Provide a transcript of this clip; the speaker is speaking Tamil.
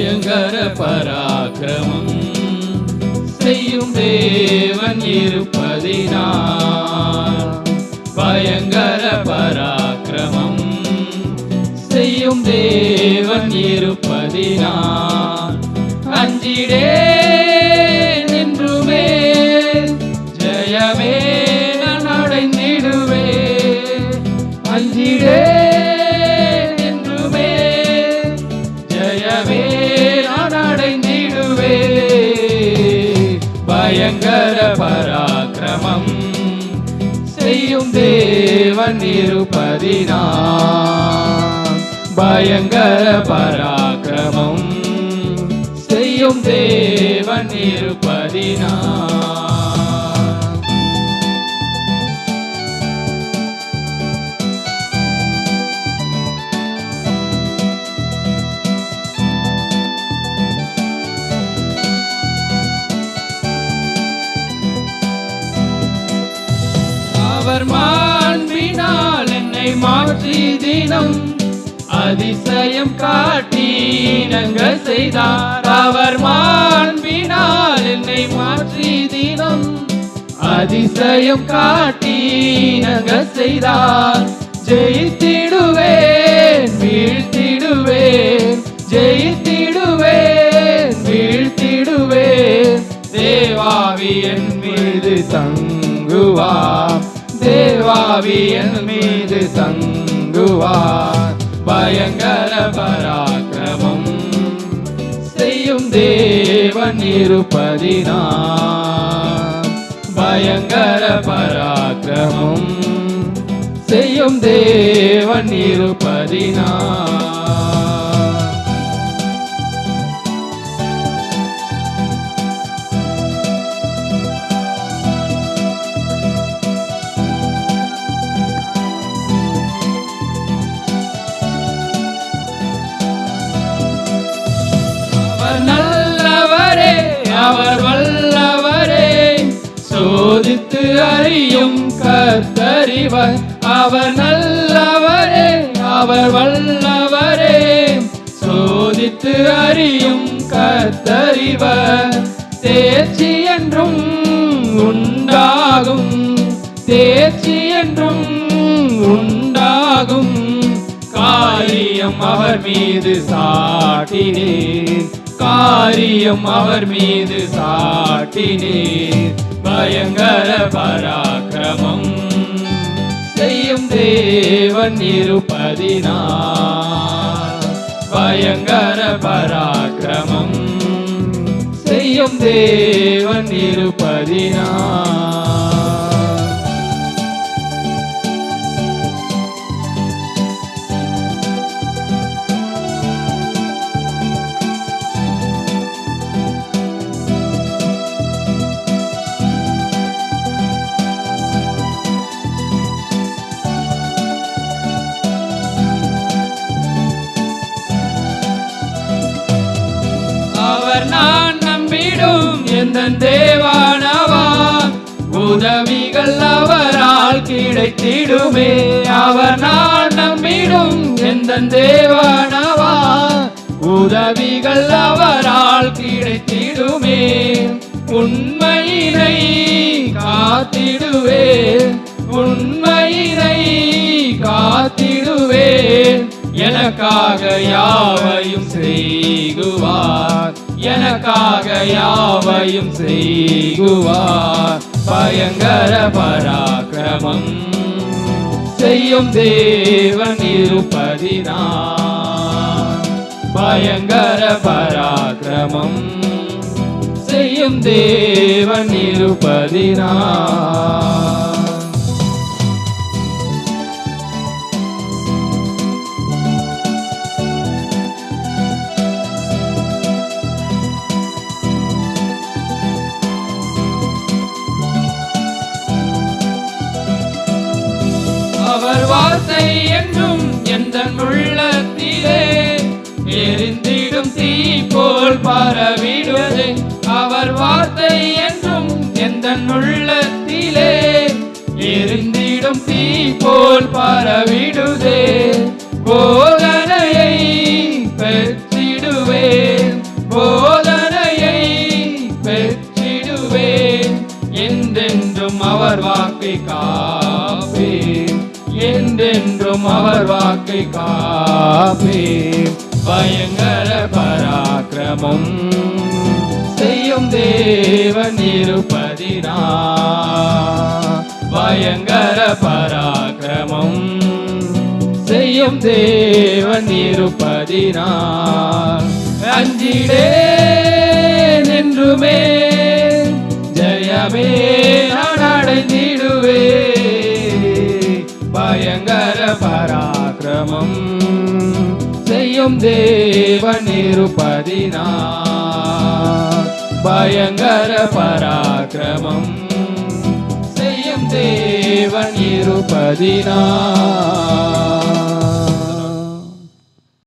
பயங்கர பராக்கிரமம். செய்யும் தேவன் இருப்பதினால் பயங்கர பராக்கிரமம். செய்யும் தேவன் இருப்பதினால் அஞ்சிடே பயங்கர பராக்கிரமம் செய்யும் தேவன் இருப்பதினா பயங்கர பராக்கிரமம் செய்யும் தேவன் இருப்பதினா மாற்றி தினம் அதிசயம் காட்டி நங்க செய்தார். அவர் மாண்பினால் என்னை மாற்றி தினம் அதிசயம் காட்டி நங்க செய்தார். ஜெயித்திடுவேன் வீழ்த்திடுவேன் ஜெயித்திடுவேன் வீழ்த்திடுவேன். தேவாவி என் மீது தங்குவார். தேவாவி என் மீது தங்குவார். பயங்கர பராக்கிரமம் செய்யும் தேவன் இருப்பதினால். பயங்கர பராக்கிரமம் செய்யும் தேவன் இருப்பதினால். வல்லவரே அவர் வல்லவரே. சோதித்து அறியும் கத்தறிவர் அவர் நல்லவரே அவர் வல்லவரே. சோதித்து அறியும் கத்தறிவர் தேர்ச்சி என்றும் உண்டாகும். தேர்ச்சி என்றும் உண்டாகும். காரியம் அவர் மீது சாட்டினேன் காரியம் அவர் மீது சாட்டினீர். பயங்கர பராக்கிரமம் செய்யும் தேவன் இருப்பதினார் பயங்கர பராக்கிரமம் செய்யும் தேவன் இருப்பதினார் நம்பிடும் தேவானவா? உதவிகள் அவரால் கிடைத்திடுமே. அவர் நான் நம்பிடும் எந்தன் தேவானவா? உதவிகள் அவரால் கிடைத்திடுமே. உண்மையினை காத்திடுவே. உண்மையினை காத்திடுவே. எனக்காக யாவையும் செய்குவார் எனக்காக யாவையும் செய்குவார். பயங்கர பராக்கிரமம் செய்யும் தேவன் இருப்பதினால். பயங்கர பராக்கிரமம் செய்யும் தேவன் இருப்பதினால். என்றும் உள்ளத்திலே எரிந்திடும் தீ போல் பரவிடுவது. அவர் வார்த்தை என்றும் எந்த உள்ளத்திலே எரிந்திடும் தீ போல் பரவிடுதே. போதனையை பெற்றிடுவேன் அவர் வாக்கை காப்பே பயங்கர பராக்கிரமம் செய்யும் தேவன் இருப்பதினா. பயங்கர பராக்கிரமம் செய்யும் தேவன் இருப்பதினார் அஞ்சிடேன் நின்றுமே ஜெயமே நான் அடைந்திடுவே பராக்கிரமம் செய்யும் தேவன் இருப்பதினால். பயங்கர பராக்கிரமம் செய்யும் தேவன் இருப்பதினால்.